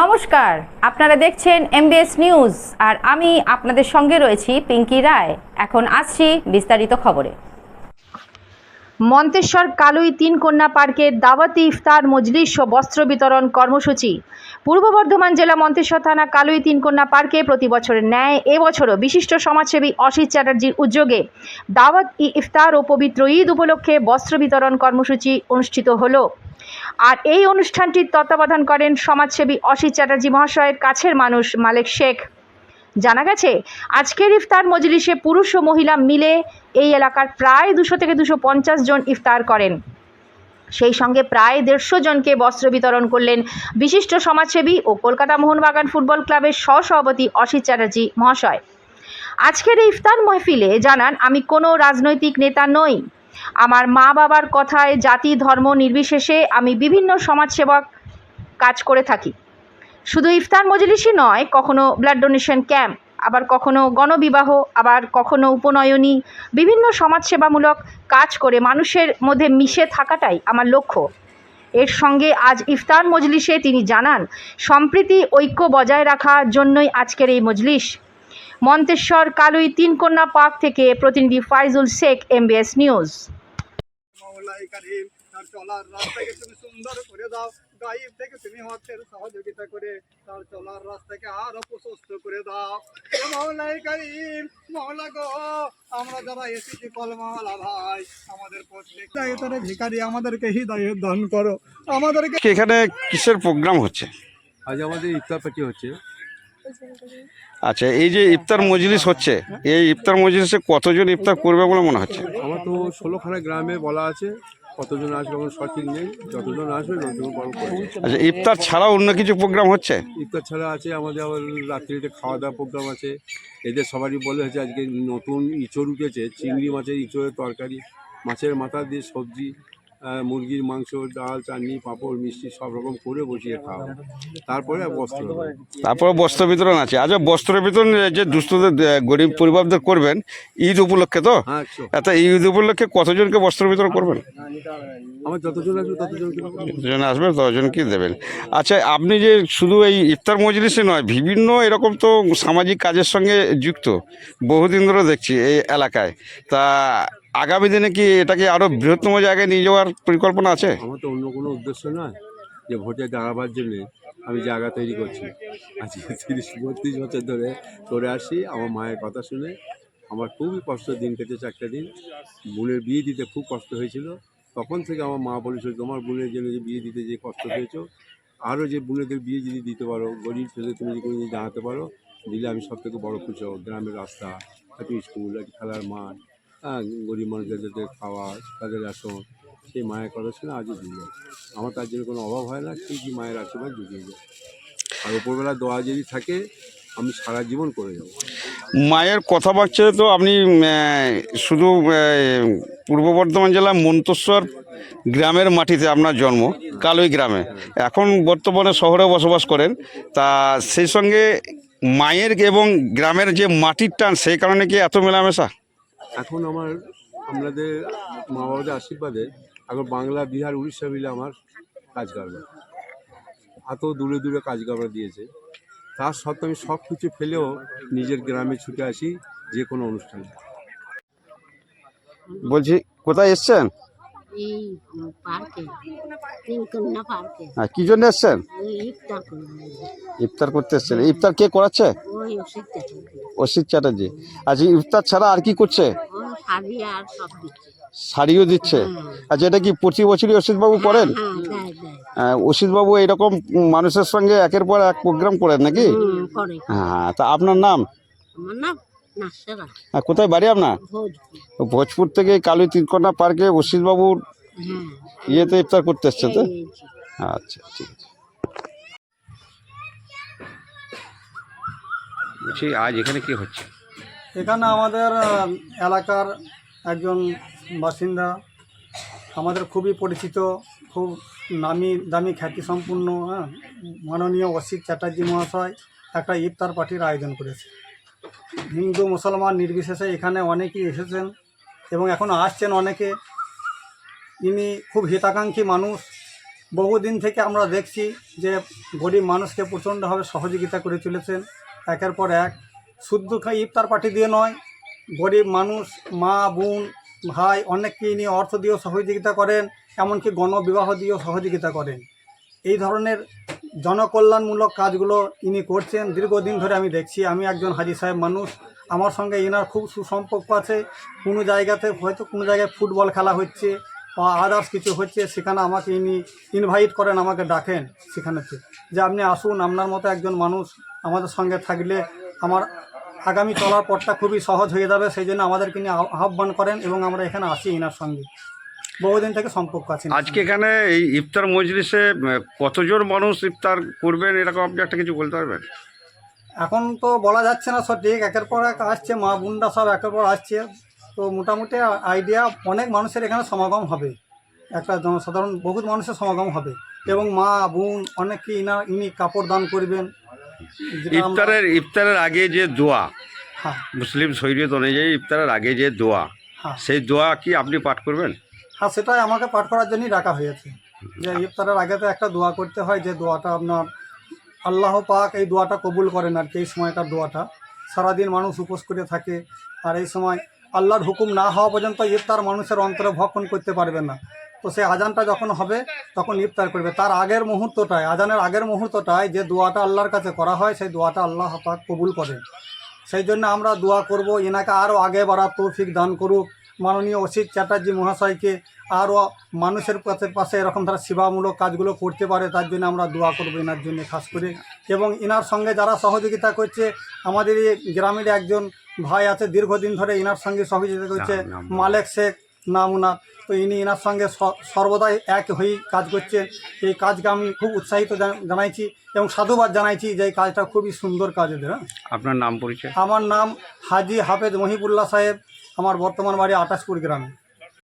নমস্কার, আপনারা দেখছেন এমবিএস নিউজ আর আমি আপনাদের সঙ্গে রয়েছি পিঙ্কি রায়। এখন আসছি বিস্তারিত খবরে। মন্তেশ্বর কালুই তিন কন্যা পার্কের দাওয়াতি ইফতার, মজলিস ও বস্ত্র বিতরণ কর্মসূচি। পূর্ব বর্ধমান জেলা মন্তেশ্বর থানা কালুই তিন কন্যা পার্কে প্রতি বছরের ন্যায় এবছরও বিশিষ্ট সমাজসেবী অসিত চ্যাটার্জির উদ্যোগে দাওয়াত ই ইফতার ও পবিত্র ঈদ উপলক্ষে বস্ত্র বিতরণ কর্মসূচি অনুষ্ঠিত হলো। আর এই অনুষ্ঠানটির তত্ত্বাবধান করেন সমাজসেবী অসিত চ্যাটার্জি মহাশয়ের কাছের মানুষ মালেক শেখ। জানা গেছে, আজকের ইফতার মজলিসে পুরুষ ও মহিলা মিলে এই এলাকার প্রায় দুশো থেকে দুশো পঞ্চাশ জন ইফতার করেন। সেই সঙ্গে প্রায় দেড়শো জনকে বস্ত্র বিতরণ করলেন বিশিষ্ট সমাজসেবী ও কলকাতা মোহনবাগান ফুটবল ক্লাবের সহসভাপতি অসিত চ্যাটার্জি মহাশয়। আজকের ইফতার মহফিলে জানান, আমি কোনো রাজনৈতিক নেতা নই। আমার মা বাবার কথায় জাতি, ধর্ম নির্বিশেষে আমি বিভিন্ন সমাজসেবক কাজ করে থাকি। শুধু ইফতার মজলিসই নয়, কখনো ব্লাড ডোনেশন ক্যাম্প আবার কখনো গণবিবাহ, আবার কখনো উপনয়নী, বিভিন্ন সমাজসেবামূলক কাজ করে মানুষের মধ্যে মিশে থাকাটাই আমার লক্ষ্য। এর সঙ্গে আজ ইফতার মজলিসে তিনি জানান, সম্প্রীতি ঐক্য বজায় রাখার জন্যই আজকের এই মজলিস। মন্তেশ্বর কালুই তিনকন্যা পার্ক থেকে প্রতিনিধি ফাইজুল শেখ এমবিএস নিউজ তার চলার তুমি সুন্দর করে দাও তুমি সহযোগিতা করে তার চলার রাস্তাকে প্রশস্ত করে দাও গো আমরা যারা আমাদের প্রত্যেক দায়িত্বে ভিখারি আমাদেরকে দান করো আমাদেরকে এখানে কিসের প্রোগ্রাম হচ্ছে আজ আমাদের ইফতার পার্টি হচ্ছে। আচ্ছা এই যে ইফতার মজলিস হচ্ছে এই ইফতার মজলিসে কতজন ইফতার করবে বলে মনে হচ্ছে? আমার তো ষোলোখানা গ্রামে বলা আছে কতজন আসবে এখন সঠিক নেই যতজন আসবে ততজন বড় করবে আচ্ছা ইফতার ছাড়াও অন্য কিছু প্রোগ্রাম হচ্ছে? ইফতার ছাড়া আছে আমাদের আবার রাত্রিতে খাওয়া দাওয়া প্রোগ্রাম আছে। এদের সবারই বলে হয়েছে আজকে নতুন ইঁচড় উঠেছে চিংড়ি মাছের ইঁচড়ের তরকারি মাছের মাথা দিয়ে সবজি মুরগির মাংস ডাল চাটনি পাঁপড় মিষ্টি সব রকম করে বসিয়ে খাওয়া তারপরে বস্ত্র। তারপরে বস্ত্র বিতরণ আছে। আচ্ছা বস্ত্র বিতরণ যে দুস্থদের গরিব পরিবারদের করবেন ঈদ উপলক্ষে তো? হ্যাঁ এত ঈদ উপলক্ষে কতজনকে বস্ত্র বিতরণ করবেন? আমার যতজন আসবে ততজন যতজন আসবে ততজনকে দেবেন। আচ্ছা আপনি যে শুধু এই ইফতার মজলিসে নয় বিভিন্ন এরকম তো সামাজিক কাজের সঙ্গে যুক্ত বহুদিন ধরে দেখছি এই এলাকায়। তা আগামী দিনে কি এটাকে আরও বৃহত্তম জায়গায় নিয়ে যাওয়ার পরিকল্পনা আছে? আমার তো অন্য কোনো উদ্দেশ্য নয় যে ভোটে দাঁড়াবার জন্যে আমি জায়গা তৈরি করছি। আজকে তিরিশ, বত্রিশ বছর ধরে করে আসি, আমার মায়ের কথা শুনে। আমার খুবই কষ্ট, দিন কেটেছে একটা দিন। বোনের বিয়ে দিতে খুব কষ্ট হয়েছিল। তখন থেকে আমার মা বলেছিল তোমার বোনের জন্য যে বিয়ে দিতে যে কষ্ট পেয়েছ আরও যে বোনেদের বিয়ে যদি দিতে পারো, গরিব ছেলে তুমি যদি কোনো জানাতে পারো, দিলে আমি সব থেকে বড় খুশি গ্রামের রাস্তা, একটা স্কুল একটা খেলার মাঠ গরিব মানুষদের খাওয়া, তাদের রেশন, সেই মায়ের কথা শুনে আজও দিয়ে যায় আমার তার জন্য কোনো অভাব হয় না ঠিকই মায়ের আশীর্বাদ জুগিয়ে যায় আর উপরবেলা দোয়া যদি থাকে, আমি সারা জীবন করে যাব। মায়ের কথাবার্তা তো, আপনি শুধু পূর্ব বর্ধমান জেলার মন্তেশ্বর গ্রামের মাটিতে আপনার জন্ম, কালুই গ্রামে। এখন বর্তমানে শহরে বসবাস করেন। তা সেই সঙ্গে মায়ের এবং গ্রামের যে মাটির টান, সেই কারণে কি এত মেলামেশা? এখন আমার আমাদের মা বাবাদের আশীর্বাদে এখন বাংলা বিহার উড়িষ্যা মিলে আমার কাজ কারবার। এত দূরে দূরে কাজ কারবার দিয়েছে। তার সত্ত্বেও আমি সব কিছু ফেলেও নিজের গ্রামে ছুটে আসি যে কোনো অনুষ্ঠানে। বলছি কোথায় এসছেন? হ্যাঁ কী জন্য এসছেন? ইফতার ইফতার করতে এসছেন। ইফতার কে করাচ্ছে? অসিত চ্যাটার্জি। আচ্ছা ইফতার ছাড়া আর কি করছে? শাড়িও দিচ্ছে? আচ্ছা এটা কি প্রতি বছরই অসিতবাবু করেন? হ্যাঁ দেয় আহ, অসিতবাবু এরকম মানুষের সঙ্গে একের পর এক প্রোগ্রাম করেন নাকি? হ্যাঁ তা আপনার নাম? হ্যাঁ, কোথায় বাড়ি আপনার? ভোজপুর। থেকে কালী তিনকন্যা পার্কে অসিতবাবুর হ্যাঁ। ইয়েতে ইফতার করতে এসছে তো আচ্ছা ঠিক আছে। বলছি, আজ এখানে কি হচ্ছে? এখানে আমাদের এলাকার একজন বাসিন্দা, আমাদের খুবই পরিচিত, খুব নামি দামি খ্যাতিসম্পন্ন হ্যাঁ মাননীয় অসিত চ্যাটার্জি মহাশয় একটা ইফতার পার্টির আয়োজন করেছে। হিন্দু মুসলমান নির্বিশেষে এখানে অনেকেই এসেছেন এবং এখন আসছেন অনেকে। ইনি খুব হিতাকাঙ্ক্ষী মানুষ। বহুদিন থেকে আমরা দেখছি যে গরিব মানুষকে প্রচণ্ডভাবে সহযোগিতা করে চলেছেন একের পর এক। শুদ্ধ খা- ইফতার পার্টি দিয়ে নয়। গরিব মানুষ, মা, বোন, ভাই অনেককে নিয়ে অর্থ দিয়েও সহযোগিতা করেন, এমনকি গণবিবাহ দিয়েও সহযোগিতা করেন। এই ধরনের জনকল্যাণমূলক কাজগুলো ইনি করছেন। দীর্ঘদিন ধরে আমি দেখছি, আমি একজন হাজি সাহেব মানুষ। আমার সঙ্গে ইনার খুব সুসম্পর্ক আছে। কোনো জায়গাতে হয়তো কোনো জায়গায় ফুটবল খেলা হচ্ছে বা আদার্স কিছু হচ্ছে, সেখানে আমাকে ইনি ইনভাইট করেন, আমাকে ডাকেন সেখানেতে যে আপনি আসুন, আপনার মতো একজন মানুষ আমাদের সঙ্গে থাকলে আমার আগামী চলার পথটা খুবই সহজ হয়ে যাবে সেই জন্য আমাদেরকে নিয়ে আহ্বান করেন এবং আমরা এখানে আসি এনার সঙ্গে। বহুদিন থেকে সম্পর্ক আছে আজকে এখানে এই ইফতার মজলিসে কতজন মানুষ ইফতার করবেন এরকম আপনি একটা কিছু বলতে পারবেন? এখন তো বলা যাচ্ছে না সঠিক একের পর এক আসছে মা বোনরা সব একের পর আসছে। তো মোটামুটি আইডিয়া অনেক মানুষের এখানে সমাগম হবে। একটা জনসাধারণ বহুত মানুষের সমাগম হবে। এবং মা বোন অনেকে ইনা ইনি কাপড় দান করবেন। ইফতারের ইফতারের আগে যে দোয়া হ্যাঁ। মুসলিম শরীয়ত অনুযায়ী ইফতারের আগে যে দোয়া হ্যাঁ। সেই দোয়া কি আপনি পাঠ করবেন? হ্যাঁ সেটাই আমাকে পাঠ করার জন্যই ডাকা হয়েছে। যে ইফতারের আগে তো একটা দোয়া করতে হয় যে দোয়াটা আপনার আল্লাহ পাক এই দোয়াটা কবুল করেন আর কি এই সময়কার দোয়াটা। সারাদিন মানুষ উপোস করে থাকে আর এই সময় আল্লাহর হুকুম না হওয়া পর্যন্ত ইফতার মানুষের অন্তরে ভক্ষণ করতে পারবে না। তো সেই আজানটা যখন হবে তখন ইফতার করবে। তার আগের মুহূর্তটায় আজানের আগের মুহূর্তটায় যে দোয়াটা আল্লাহর কাছে করা হয় সেই দোয়াটা আল্লাহ পাক কবুল করেন। সেই জন্য আমরা দোয়া করব এনাকে আরও আগে বাড়ার তৌফিক দান করুক। মাননীয় অসিত চ্যাটার্জি মহাশয়কে আরও মানুষের কাছে পাশে এরকম তারা সেবামূলক কাজগুলো করতে পারে তার জন্য আমরা দোয়া করব এনার জন্য খাস করে। এবং এনার সঙ্গে যারা সহযোগিতা করছে আমাদের এই গ্রামের একজন ভাই আছে দীর্ঘদিন ধরে এনার সঙ্গে সহযোগিতা করছে। মালেক শেখ। নাম ওনার তো ইনি এনার সঙ্গে স- সর্বদাই এক হয়েই কাজ করছেন। এই কাজকে আমি খুব উৎসাহিত জান- জানাইছি এবং সাধুবাদ জানাইছি যে এই কাজটা খুবই সুন্দর কাজ এদের হ্যাঁ। আপনার নাম পরিচয়? আমার নাম হাজি হাফেজ মহিবুল্লাহ সাহেব। আমার বর্তমান বাড়ি আটাশপুর গ্রামে।